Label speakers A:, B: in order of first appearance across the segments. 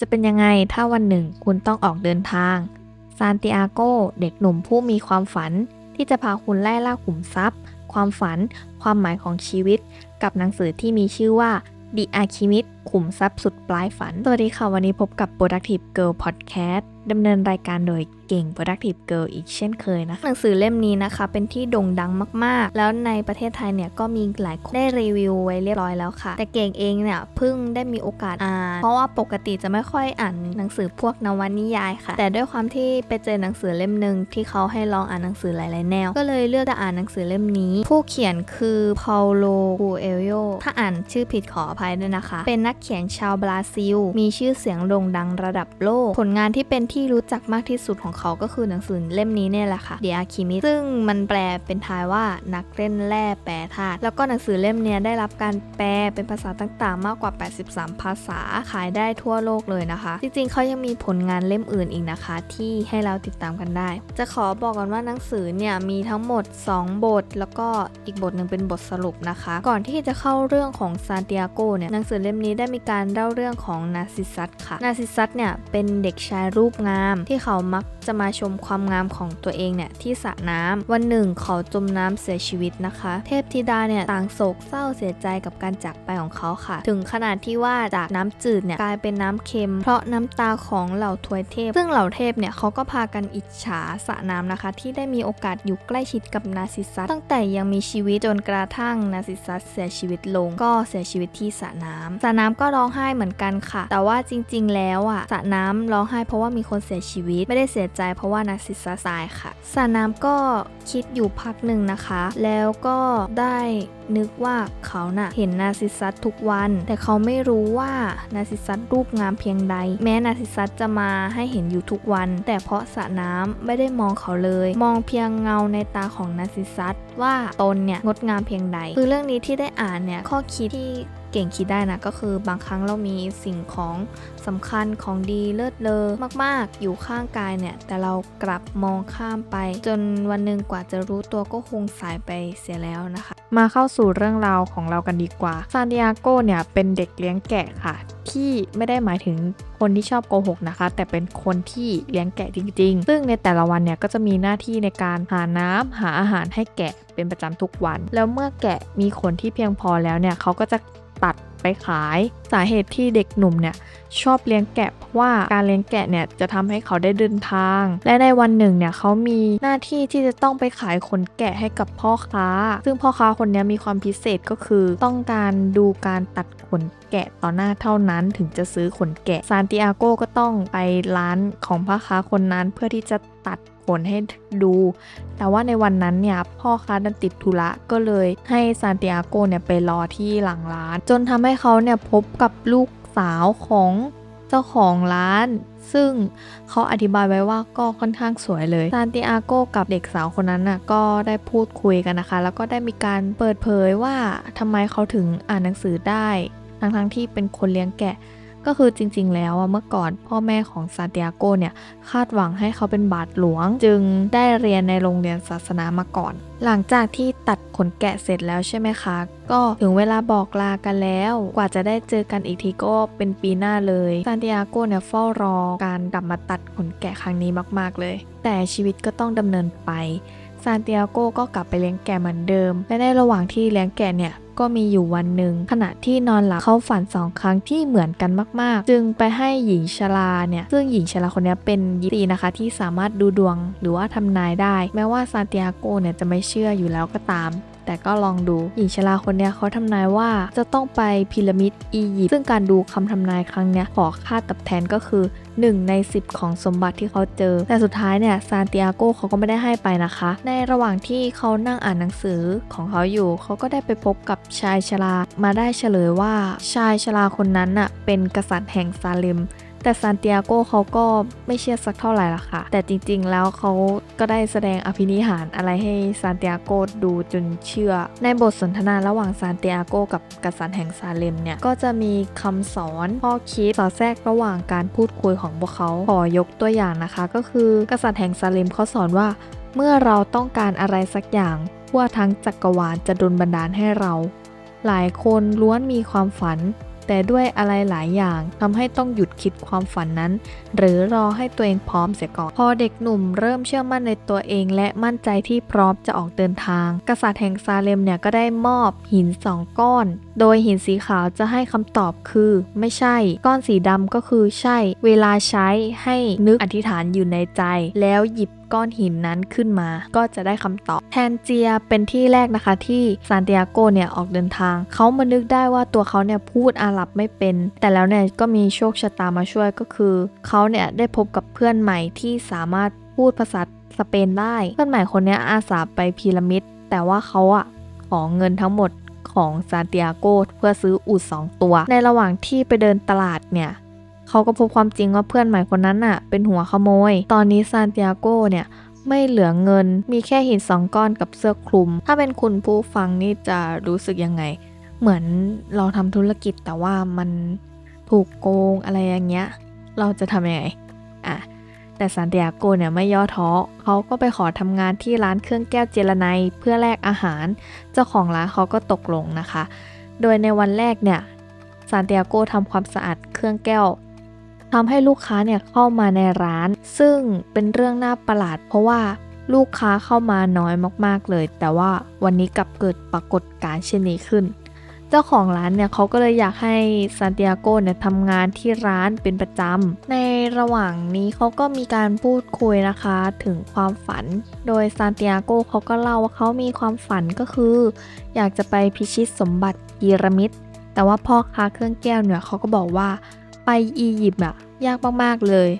A: จะเป็นยังไงถ้าวันหนึ่งคุณต้องออกเดินทาง ซานติอาโกเด็กหนุ่มผู้มีความฝันที่จะพาคุณไล่ล่าขุมทรัพย์ ความฝัน ความหมายของชีวิต กับหนังสือที่มีชื่อว่า The Alchemist ขุมทรัพย์สุดปลายฝัน สวัสดีค่ะ วันนี้พบกับ Productive Girl Podcast ดำเนินรายการโดยเก่ง Productive Girl อีกเช่นเคยนะคะหนังสือเล่มนี้นะคะ เป็นที่โด่งดังมาก ๆ แล้วในประเทศไทยเนี่ยก็มีหลายคนได้รีวิวไว้เรียบร้อยแล้วค่ะ แต่เก่งเองเนี่ยเพิ่งได้มีโอกาสอ่าน เพราะว่าปกติจะไม่ค่อยอ่านหนังสือพวกนวนิยายค่ะ แต่ด้วยความที่ไปเจอหนังสือเล่มหนึ่งที่เขาให้ลองอ่านหนังสือหลาย ๆ แนว ก็เลยเลือกจะอ่านหนังสือเล่มนี้ ผู้เขียนคือพาโลกูเอลโยถ้าอ่านชื่อผิดขออภัยด้วยนะคะ เป็นนักเขียนชาวบราซิล มีชื่อเสียงโด่งดังระดับโลก ผลงานที่เป็นที่รู้จักมากที่สุดของเขาก็คือหนังสือเล่มนี้เนี่ยแหละค่ะ The Alchemist ซึ่งมันแปลเป็นไทยว่านักเล่นแร่แปรธาตุแล้วก็หนังสือเล่มนี้ได้รับการแปลเป็นภาษาต่างๆ มากกว่า 83 ภาษาขายได้ทั่วโลกเลยนะคะ จริงๆเขายังมีผลงานเล่มอื่นอีกนะคะ ที่ให้เราติดตามกันได้ จะขอบอกก่อนว่าหนังสือเนี่ยมีทั้งหมด 2 บท แล้วก็อีกบทหนึ่งเป็นบทสรุปนะคะ ก่อนที่จะเข้าเรื่องของซานติอาโกเนี่ยหนังสือเล่มนี้ได้มีการเล่าเรื่องของนาซิซัสค่ะ นาซิซัสเนี่ยเป็นเด็กชายรูปงาม ที่เขามักจะมาชมความงามของตัวเองเนี่ยที่สระน้ำวันหนึ่งเขาจมน้ำเสียชีวิตนะคะ เทพธิดาเนี่ยต่างโศกเศร้าเสียใจกับการจากไปของเขาค่ะ ถึงขนาดที่ว่าจากน้ำจืดเนี่ยกลายเป็นน้ำเค็ม เพราะน้ำตาของเหล่าทวยเทพ ซึ่งเหล่าเทพเนี่ยเขาก็พากันอิจฉาสระน้ำนะคะ ที่ได้มีโอกาสอยู่ใกล้ชิดกับนาซิซัสตั้งแต่ยังมีชีวิตจนกระทั่งนาซิซัสเสียชีวิตลงก็เสียชีวิตที่สระน้ำสระน้ำก็ร้องไห้เหมือนกันค่ะ แต่ว่าจริง ๆ แล้วอะสระน้ำร้องไห้เพราะว่ามีคนเสียชีวิต ไม่ได้เสียใจเพราะว่านาซิซัสตายค่ะสระน้ำก็คิดอยู่พักหนึ่งนะคะ แล้วก็ได้นึกว่าเขาน่ะเห็นนาซิซัสทุกวัน แต่เขาไม่รู้ว่านาซิซัสรูปงามเพียงใด แม้นาซิซัสจะมาให้เห็นอยู่ทุกวัน แต่เพราะสระน้ำไม่ได้มองเขาเลย มองเพียงเงาในตาของนาซิซัสว่าตนเนี่ยงดงามเพียงใด คือเรื่องนี้ที่ได้อ่านเนี่ยข้อคิดที่ เก่งคิดได้นะก็คือบางครั้งเรามีสิ่งของสำคัญของดีเลิศเลอมากๆ อยู่ข้างกายเนี่ย แต่เรากลับมองข้ามไป จนวันหนึ่งกว่าจะรู้ตัวก็คงสายไปเสียแล้วนะคะ มาเข้าสู่เรื่องราวของเรากันดีกว่าซานติอาโกเนี่ยเป็นเด็กเลี้ยงแกะค่ะ ที่ไม่ได้หมายถึงคนที่ชอบโกหกนะคะ แต่เป็นคนที่เลี้ยงแกะจริง ๆ ซึ่งในแต่ละวันเนี่ยก็จะมีหน้าที่ในการหาน้ำหาอาหารให้แกะเป็นประจำทุกวัน แล้วเมื่อแกะมีขนที่เพียงพอแล้วเนี่ยเขาก็จะ ไปขาย สาเหตุที่เด็กหนุ่มเนี่ยชอบเลี้ยงแกะเพราะว่าการเลี้ยงแกะเนี่ยจะทำให้เขาได้เดินทาง และในวันหนึ่งเนี่ยเขามีหน้าที่ที่จะต้องไปขายขนแกะให้กับพ่อค้า ซึ่งพ่อค้าคนนี้มีความพิเศษก็คือ ต้องการดูการตัดขนแกะต่อหน้าเท่านั้นถึงจะซื้อขนแกะซานติอาโกก็ต้องไปร้านของพ่อค้าคนนั้นเพื่อที่จะตัด ขนให้ดู แต่ว่าในวันนั้นเนี่ยพ่อค้าดันติดธุระก็เลยให้ซานติอาโกเนี่ยไปรอที่หลังร้าน จนทำให้เขาเนี่ยพบกับลูกสาวของเจ้าของร้าน ซึ่งเขาอธิบายไว้ว่าก็ค่อนข้างสวยเลย ซานติอาโกกับเด็กสาวคนนั้นน่ะก็ได้พูดคุยกันนะคะ แล้วก็ได้มีการเปิดเผยว่าทำไมเขาถึงอ่านหนังสือได้ ทั้งๆที่เป็นคนเลี้ยงแกะ ก็คือจริงๆ แล้วอะเมื่อก่อนพ่อแม่ของซานติอาโกเนี่ยคาดหวังให้เขาเป็นบาทหลวง จึงได้เรียนในโรงเรียนศาสนามาก่อน หลังจากที่ตัดขนแกะเสร็จแล้วใช่ไหมคะ ก็ถึงเวลาบอกลากันแล้ว กว่าจะได้เจอกันอีกทีก็เป็นปีหน้าเลยซานติอาโกเนี่ยเฝ้ารอการกลับมาตัดขนแกะครั้งนี้มาก ๆเลย แต่ชีวิตก็ต้องดำเนินไป ซานติอาโกก็กลับไปเลี้ยงแกะเหมือนเดิม และในระหว่างที่เลี้ยงแกะเนี่ยก็มีอยู่วันหนึ่งขณะที่นอนหลับเขาฝันสองครั้งที่เหมือนกันมาก ๆ จึงไปให้หญิงชราเนี่ย ซึ่งหญิงชราคนนี้เป็นยิปซีนะคะ ที่สามารถดูดวงหรือว่าทำนายได้ แม้ว่าซานติอาโกเนี่ยจะไม่เชื่ออยู่แล้วก็ตาม แต่ก็ลองดู หญิงชราคนนี้เขาทำนายว่าจะต้องไปพีระมิดอียิปต์ซึ่งการดูคำทำนายครั้งนี้ขอค่าตอบแทนก็คือ 1 ใน 10 ของสมบัติที่เขาเจอ แต่สุดท้ายเนี่ยซานติอาโกเขาก็ไม่ได้ให้ไปนะคะ ในระหว่างที่เขานั่งอ่านหนังสือของเขาอยู่เขาก็ได้ไปพบกับชายชรามาได้เฉลยว่า ชายชราคนนั้นน่ะเป็นกษัตริย์แห่งซาเลม แต่ซานติอาโกเขาก็ไม่เชื่อสักเท่าไหร่ละค่ะ แต่จริงๆ แล้วเขาก็ได้แสดงอภินิหารอะไรให้ซานติอาโกดูจนเชื่อ ในบทสนทนาระหว่างซานติอาโกกับกษัตริย์แห่งซาเลมเนี่ย ก็จะมีคำสอนข้อคิดสอดแทรกระหว่างการพูดคุยของพวกเขาขอยกตัวอย่างนะคะ ก็คือกษัตริย์แห่งซาเลมเขาสอนว่า เมื่อเราต้องการอะไรสักอย่างทั่วทั้งจักรวาลจะดลบันดาลให้เรา หลายคนล้วนมีความฝัน แต่ด้วยอะไรหลายอย่างทำให้ต้องหยุดคิดความฝันนั้น หรือรอให้ตัวเองพร้อมเสียก่อน พอเด็กหนุ่มเริ่มเชื่อมั่นในตัวเอง และมั่นใจที่พร้อมจะออกเดินทาง กษัตริย์แห่งซาเลมเนี่ยก็ได้มอบหินสองก้อน โดยหินสีขาวจะให้คำตอบคือ ไม่ใช่ ก้อนสีดำก็คือใช่ เวลาใช้ให้นึกอธิษฐานอยู่ในใจ แล้วหยิบ ก้อนหินนั้นขึ้นมา ก็จะได้คำตอบแทนเจียเป็นที่แรกนะคะที่ซานติอาโกเนี่ยออกเดินทาง เขามานึกได้ว่าตัวเขาเนี่ยพูดอาหรับไม่เป็น แต่แล้วเนี่ยก็มีโชคชะตามาช่วยก็คือ เขาเนี่ยได้พบกับเพื่อนใหม่ที่สามารถพูดภาษาสเปนได้ เพื่อนใหม่คนนี้อาสาไปพีระมิด แต่ว่าเขาอะขอเงินทั้งหมดของซานติอาโกเพื่อซื้ออูฐสองตัว ในระหว่างที่ไปเดินตลาดเนี่ย เขาก็พบความจริงว่าเพื่อนใหม่คนนั้นน่ะ เป็นหัวขโมย ตอนนี้ซานติอาโกเนี่ยไม่เหลือเงิน มีแค่หินสองก้อนกับเสื้อคลุม ถ้าเป็นคุณผู้ฟังนี่จะรู้สึกยังไง เหมือนเราทำธุรกิจแต่ว่ามันถูกโกงอะไรอย่างเงี้ย เราจะทำยังไง อะ แต่ซานติอาโกเนี่ยไม่ย่อท้อ เขาก็ไปขอทำงานที่ร้านเครื่องแก้วเจรไนเพื่อแลกอาหาร เจ้าของร้านเขาก็ตกลงนะคะ โดยในวันแรกเนี่ยซานติอาโกทำความสะอาดเครื่องแก้ว ทำให้ลูกค้าเนี่ยเข้ามาในร้าน ซึ่งเป็นเรื่องน่าประหลาด เพราะว่าลูกค้าเข้ามาน้อยมากๆเลย แต่ว่าวันนี้กลับเกิดปรากฏการณ์เช่นนี้ขึ้น เจ้าของร้านเนี่ยเขาก็เลยอยากให้ซานติอาโกเนี่ยทำงานที่ร้านเป็นประจำในระหว่างนี้เขาก็มีการพูดคุยนะคะถึงความฝัน โดยซานติอาโกเขาก็เล่าว่าเขามีความฝันก็คือ อยากจะไปพิชิตสมบัติพีระมิดแต่ว่าพ่อค้าเครื่องแก้วเนี่ยเขาก็บอกว่า ไปอียิปต์อะยากมากๆเลย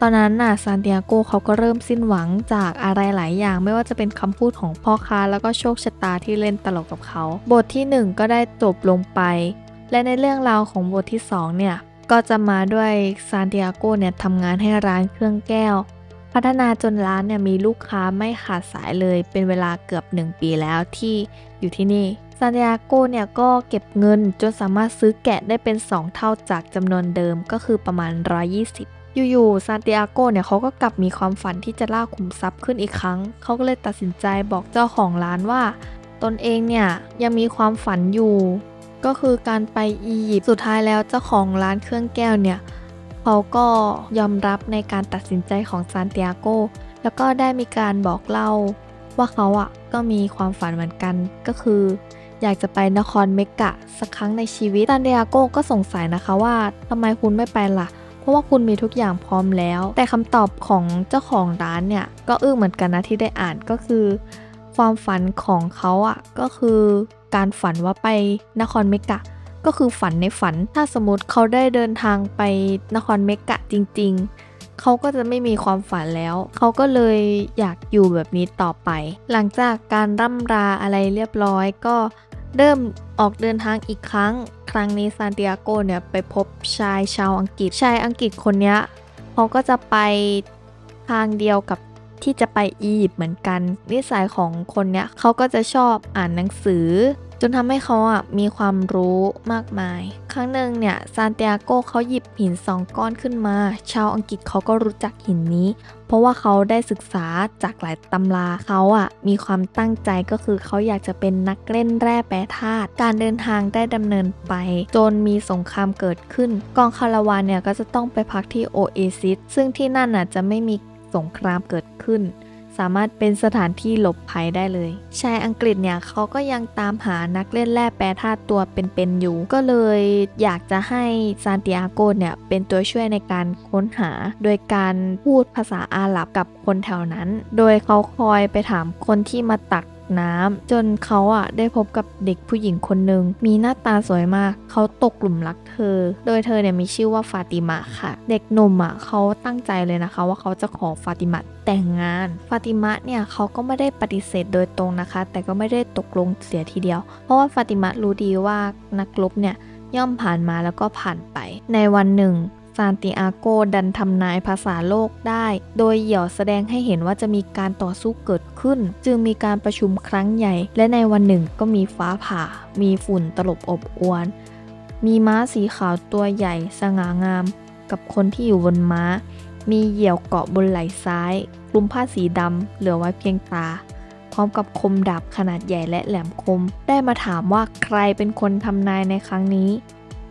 A: ตอนนั้นน่ะซานติอาโกเขาก็เริ่มสิ้นหวังจากอะไรหลายอย่าง ไม่ว่าจะเป็นคำพูดของพ่อค้าแล้วก็โชคชะตาที่เล่นตลกกับเขา บทที่ 1 ก็ได้จบลงไป และในเรื่องราวของบทที่ 2 เนี่ย ก็จะมาด้วยซานติอาโกเนี่ยทำงานให้ร้านเครื่องแก้ว พัฒนาจนร้านเนี่ยมีลูกค้าไม่ขาดสายเลย เป็นเวลาเกือบ 1 ปีแล้วที่อยู่ที่นี่ ซานติอาโกเนี่ยก็เก็บเงินจนสามารถซื้อแกะได้เป็น 2 เท่าจากจำนวนเดิมก็คือประมาณ 120อยู่ๆซานติอาโกเนี่ยเขาก็กลับมีความฝันที่จะล่าขุมทรัพย์ขึ้นอีกครั้ง เขาก็เลยตัดสินใจบอกเจ้าของร้านว่า ตนเองเนี่ยยังมีความฝันอยู่ ก็คือการไปอียิปต์สุดท้ายแล้วเจ้าของร้านเครื่องแก้วเนี่ยเขาก็ยอมรับในการตัดสินใจของซานติอาโกแล้วก็ได้มีการบอกเล่าว่าเขาอะก็มีความฝันเหมือนกันก็คือ อยากจะไปนครเมกะสักครั้งในชีวิตซานติอาโกก็สงสัยนะคะว่าทำไมคุณไม่ไปล่ะ เพราะว่าคุณมีทุกอย่างพร้อมแล้ว แต่คำตอบของเจ้าของร้านเนี่ย ก็อึ้งเหมือนกันนะที่ได้อ่านก็คือ ความฝันของเขาอะก็คือการฝันว่าไปนครเมกะก็คือฝันในฝัน ถ้าสมมติเขาได้เดินทางไปนครเมกะจริง ๆ เขาก็จะไม่มีความฝันแล้ว เขาก็เลยอยากอยู่แบบนี้ต่อไป หลังจากการร่ำราอะไรเรียบร้อยก็ เริ่มออกเดินทางอีกครั้ง ครั้งนี้ซานติอาโกเนี่ยไปพบชายชาวอังกฤษ ชายอังกฤษคนนี้เขาก็จะไปทางเดียวกับที่จะไปอียิปต์เหมือนกัน นิสัยของคนเนี้ยเขาก็จะชอบอ่านหนังสือ จนทำให้เขาอะมีความรู้มากมาย ครั้งหนึ่งเนี่ยซานติอาโกเขาหยิบหินสองก้อนขึ้นมา ชาวอังกฤษเขาก็รู้จักหินนี้ เพราะว่าเขาได้ศึกษาจากหลายตำราเขาอะมีความตั้งใจก็คือเขาอยากจะเป็นนักเล่นแร่แปรธาตุการเดินทางได้ดำเนินไป จนมีสงครามเกิดขึ้น กองคาราวานเนี่ยก็จะต้องไปพักที่โอเอซิสซึ่งที่นั่นอะจะไม่มีสงครามเกิดขึ้น สามารถเป็นสถานที่หลบภัยได้เลยชายอังกฤษเนี่ยเขาก็ยังตามหานักเล่นแร่แปรธาตุตัวเป็นๆอยู่ ก็เลยอยากจะให้ซานติอาโกเนี่ยเป็นตัวช่วยในการค้นหา โดยการพูดภาษาอาหรับกับคนแถวนั้น โดยเขาคอยไปถามคนที่มาตัก น้ำจนเขาอะได้พบกับเด็กผู้หญิงคนหนึ่งมีหน้าตาสวยมาก เขาตกหลุมรักเธอ โดยเธอเนี่ยมีชื่อว่าฟาติมะค่ะ เด็กหนุ่มอะเขาตั้งใจเลยนะคะ ว่าเขาจะขอฟาติมะแต่งงาน ฟาติมะเนี่ยเขาก็ไม่ได้ปฏิเสธโดยตรงนะคะ แต่ก็ไม่ได้ตกลงเสียทีเดียว เพราะว่าฟาติมะรู้ดีว่านักรบเนี่ยย่อมผ่านมาแล้วก็ผ่านไป ในวันหนึ่ง ซานติอาโกดันทำนายภาษาโลกได้ โดยเหี่ยวแสดงให้เห็นว่าจะมีการต่อสู้เกิดขึ้น จึงมีการประชุมครั้งใหญ่ และในวันหนึ่งก็มีฟ้าผ่า มีฝุ่นตลบอบอวน มีม้าสีขาวตัวใหญ่สง่างาม กับคนที่อยู่บนม้า มีเหยี่ยวเกาะบนไหล่ซ้ายคลุมผ้าสีดำเหลือไว้เพียงตาพร้อมกับคมดาบขนาดใหญ่และแหลมคม ได้มาถามว่าใครเป็นคนทำนายในครั้งนี้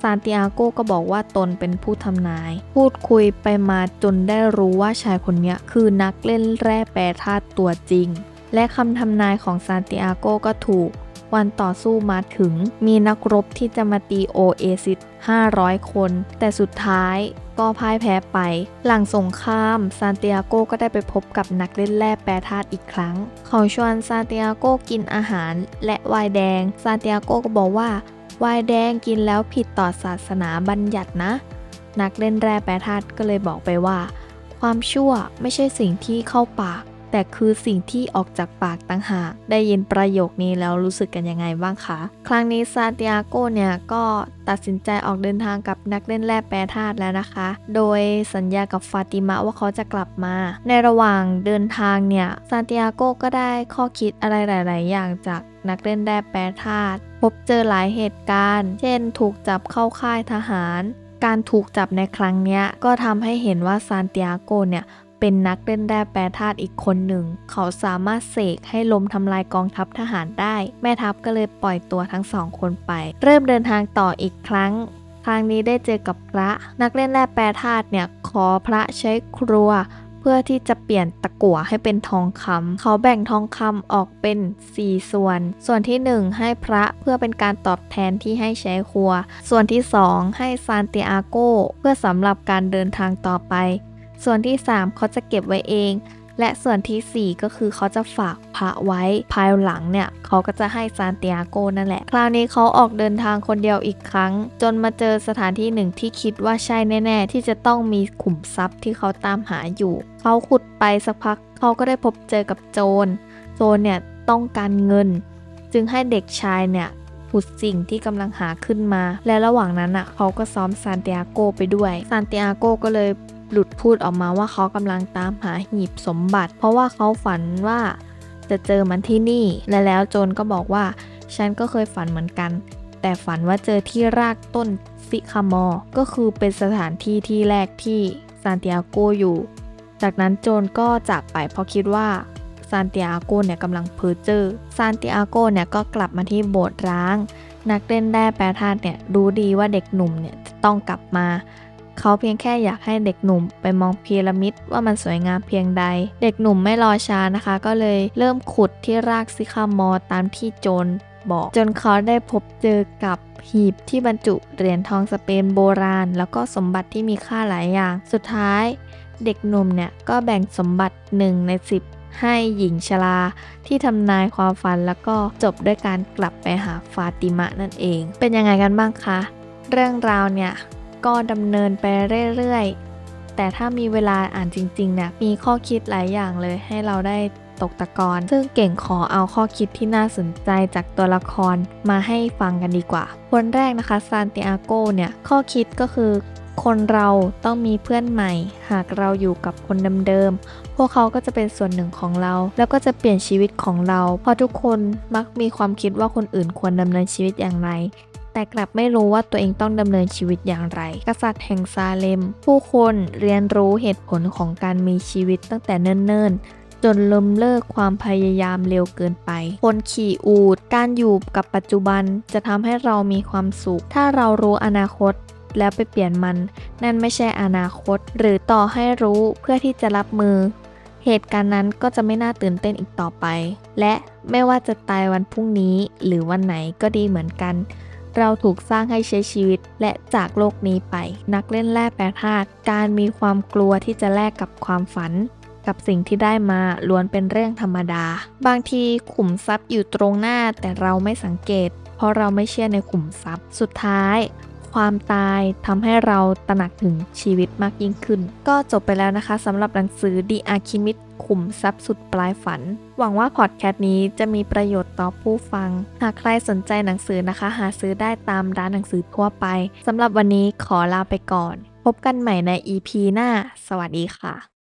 A: ซานติอาโกก็บอกว่าตนเป็นผู้ทำนาย พูดคุยไปมาจนได้รู้ว่าชายคนนี้คือนักเล่นแร่แปรธาตุตัวจริง และคำทำนายของซานติอาโกก็ถูก วันต่อสู้มาถึง มีนักรบที่จะมาตีโอเอซิส500 คน แต่สุดท้ายก็พ่ายแพ้ไป หลังสงครามซานติอาโกก็ได้ไปพบกับนักเล่นแร่แปรธาตุอีกครั้ง เขาชวนซานติอาโกกินอาหารและไวน์แดง ซานติอาโกก็บอกว่า วน์แดงกินแล้วผิดต่อศาสนาบัญญัตินะ นักเล่นแร่แปรธาตุก็เลยบอกไปว่า ความชั่วไม่ใช่สิ่งที่เข้าปาก แต่คือสิ่งที่ออกจากปากต่างหาก ได้ยินประโยคนี้แล้วรู้สึกกันยังไงบ้างคะ ครั้งนี้ซานติอาโกเนี่ยก็ตัดสินใจออกเดินทางกับนักเล่นแร่แปรธาตุแล้วนะคะ โดยสัญญากับฟาติมะว่าเขาจะกลับมา ในระหว่างเดินทางเนี่ยซานติอาโกก็ได้ข้อคิดอะไรหลาย ๆ อย่างจากนักเล่นแร่แปรธาตุ พบเจอหลายเหตุการณ์ เช่น ถูกจับเข้าค่ายทหาร การถูกจับในครั้งนี้ก็ทำให้เห็นว่าซานติอาโกเนี่ยเป็นนักเล่นแร่แปรธาตุอีกคนหนึ่ง เขาสามารถเสกให้ลมทำลายกองทัพทหารได้ แม่ทัพก็เลยปล่อยตัวทั้งสองคนไป เริ่มเดินทางต่ออีกครั้ง ครั้งนี้ได้เจอกับพระ นักเล่นแร่แปรธาตุเนี่ยขอพระใช้ครัว เพื่อที่จะเปลี่ยนตะกั่วให้เป็นทองคำเขาแบ่งทองคำออกเป็น 4 ส่วน ส่วนที่ 1 ให้พระเพื่อเป็นการตอบแทนที่ให้ใช้ครัว ส่วนที่ 2 ให้ซานติอาโกเพื่อสำหรับการเดินทางต่อไป ส่วนที่ 3 เขาจะเก็บไว้เอง และส่วนทีสี่ 4 ก็คือเขาจะฝากพระไว้ภายหลังเนี่ยเขาก็จะให้ซานติอาโกนั่นแหละ คราวนี้เขาออกเดินทางคนเดียวอีกครั้ง จนมาเจอสถานที่หนึ่งที่คิดว่าใช่แน่ ๆ ที่จะต้องมีขุมทรัพย์ที่เขาตามหาอยู่ เขาขุดไปสักพักเขาก็ได้พบเจอกับโจร โจรเนี่ยต้องการเงิน จึงให้เด็กชายเนี่ยขุดสิ่งที่กำลังหาขึ้นมา และระหว่างนั้นอะเขาก็ซ้อมซานติอาโกไปด้วย ซานติอาโกก็เลย หลุดพูดออกมาว่าเขากำลังตามหาหีบสมบัติ เพราะว่าเขาฝันว่าจะเจอมันที่นี่ และแล้วโจรก็บอกว่า ฉันก็เคยฝันเหมือนกัน แต่ฝันว่าเจอที่รากต้นซิคามอ ก็คือเป็นสถานที่ที่แรกที่ซานติอาโกอยู่ จากนั้นโจรก็จากไปเพราะคิดว่าซานติอาโกเนี่ยกำลังเพ้อเจอซานติอาโกเนี่ยก็กลับมาที่โบสถ์ร้าง นักเล่นแร่แปรธาตุเนี่ยรู้ดีว่าเด็กหนุ่มเนี่ยจะต้องกลับมา เขาเพียงแค่อยากให้เด็กหนุ่มไปมองพีระมิดว่ามันสวยงามเพียงใด เด็กหนุ่มไม่รอช้านะคะ ก็เลยเริ่มขุดที่รากซิคามอร์ตามที่โจรบอก จนเขาได้พบเจอกับหีบที่บรรจุเหรียญทองสเปนโบราณ แล้วก็สมบัติที่มีค่าหลายอย่าง สุดท้ายเด็กหนุ่มเนี่ยก็แบ่งสมบัติหนึ่งในสิบให้หญิงชราที่ทำนายความฝันแล้วก็จบด้วยการกลับไปหาฟาติมะนั่นเอง เป็นยังไงกันบ้างคะ เรื่องราวเนี่ย ก็ดำเนินไปเรื่อยๆ แต่ถ้ามีเวลาอ่านจริงๆเนี่ยมีข้อคิดหลายอย่างเลยให้เราได้ตกตะกอน ซึ่งเก่งขอเอาข้อคิดที่น่าสนใจจากตัวละครมาให้ฟังกันดีกว่า คนแรกนะคะซานติอาโกเนี่ยข้อคิดก็คือคนเราต้องมีเพื่อนใหม่ หากเราอยู่กับคนเดิมๆ พวกเขาก็จะเป็นส่วนหนึ่งของเรา แล้วก็จะเปลี่ยนชีวิตของเรา เพราะทุกคนมักมีความคิดว่าคนอื่นควรดำเนินชีวิตอย่างไร แต่กลับไม่รู้ว่าตัวเองต้องดำเนินชีวิตอย่างไร กษัตริย์แห่งซาเลม ผู้คนเรียนรู้เหตุผลของการมีชีวิตตั้งแต่เนิ่นๆจนล้มเลิกความพยายามเร็วเกินไป คนขี่อูดการอยู่กับปัจจุบันจะทำให้เรามีความสุข ถ้าเรารู้อนาคตแล้วไปเปลี่ยนมัน นั่นไม่ใช่อนาคต หรือต่อให้รู้เพื่อที่จะรับมือ เหตุการณ์นั้นก็จะไม่น่าตื่นเต้นอีกต่อไป และไม่ว่าจะตายวันพรุ่งนี้หรือวันไหนก็ดีเหมือนกัน เราถูกสร้างให้ใช้ชีวิตและจากโลกนี้ไป นักเล่นแร่แปรธาตุการมีความกลัวที่จะแลกกับความฝัน กับสิ่งที่ได้มาล้วนเป็นเรื่องธรรมดา บางทีขุมทรัพย์อยู่ตรงหน้าแต่เราไม่สังเกต เพราะเราไม่เชื่อในขุมทรัพย์สุดท้ายความตายทำให้เราตระหนักถึงชีวิตมากยิ่งขึ้น ก็จบไปแล้วนะคะสำหรับหนังสือ The Alchemist ขุมทรัพย์สุดปลายฝัน หวังว่าพอดแคสต์นี้จะมีประโยชน์ต่อผู้ฟัง หากใครสนใจหนังสือนะคะ หาซื้อได้ตามร้านหนังสือทั่วไปสำหรับวันนี้ขอลาไปก่อน พบกันใหม่ใน EP หน้า สวัสดีค่ะ